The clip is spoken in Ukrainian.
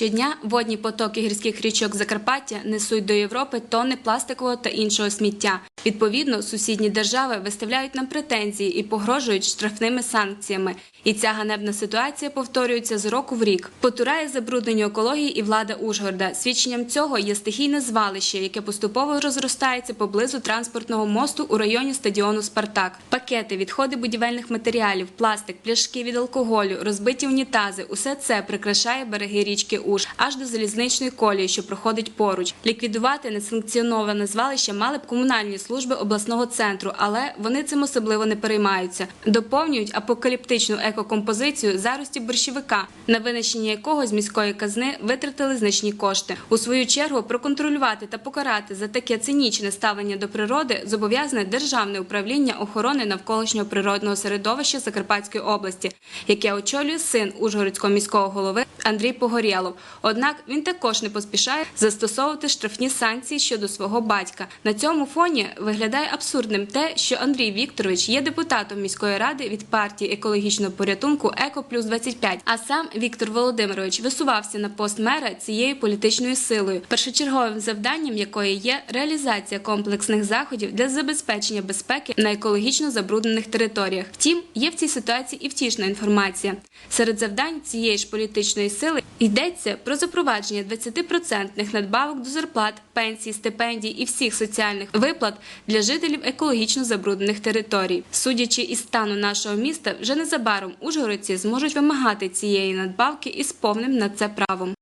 Щодня водні потоки гірських річок Закарпаття несуть до Європи тонни пластикового та іншого сміття. Відповідно, сусідні держави виставляють нам претензії і погрожують штрафними санкціями. І ця ганебна ситуація повторюється з року в рік. Потурає забрудненню екології і влада Ужгорода. Свідченням цього є стихійне звалище, яке поступово розростається поблизу транспортного мосту у районі стадіону Спартак. Пакети, відходи будівельних матеріалів, пластик, пляшки від алкоголю, розбиті унітази усе це прикрашає береги річки Уж аж до залізничної колії, що проходить поруч. Ліквідувати несанкціоноване звалище мали б комунальні служби обласного центру, але вони цим особливо не переймаються. Доповнюють апокаліптичну екокомпозицію зарості борщовика, на винищення якого з міської казни витратили значні кошти. У свою чергу проконтролювати та покарати за таке цинічне ставлення до природи зобов'язане державне управління охорони навколишнього природного середовища Закарпатської області, яке очолює син Ужгородського міського голови Андрій Погорєлов. Однак він також не поспішає застосовувати штрафні санкції щодо свого батька. На цьому фоні виглядає абсурдним те, що Андрій Вікторович є депутатом міської ради від партії екологічного порятунку Еко плюс 25 А сам Віктор Володимирович висувався на пост мера цією політичною силою, першочерговим завданням якої є реалізація комплексних заходів для забезпечення безпеки на екологічно забруднених територіях. Втім, є в цій ситуації і втішна інформація. Серед завдань цієї ж політичної сили йдеться про запровадження 20% надбавок до зарплат, пенсій, стипендій і всіх соціальних виплат для жителів екологічно забруднених територій. Судячи із стану нашого міста, вже незабаром ужгородці зможуть вимагати цієї надбавки із повним на це правом.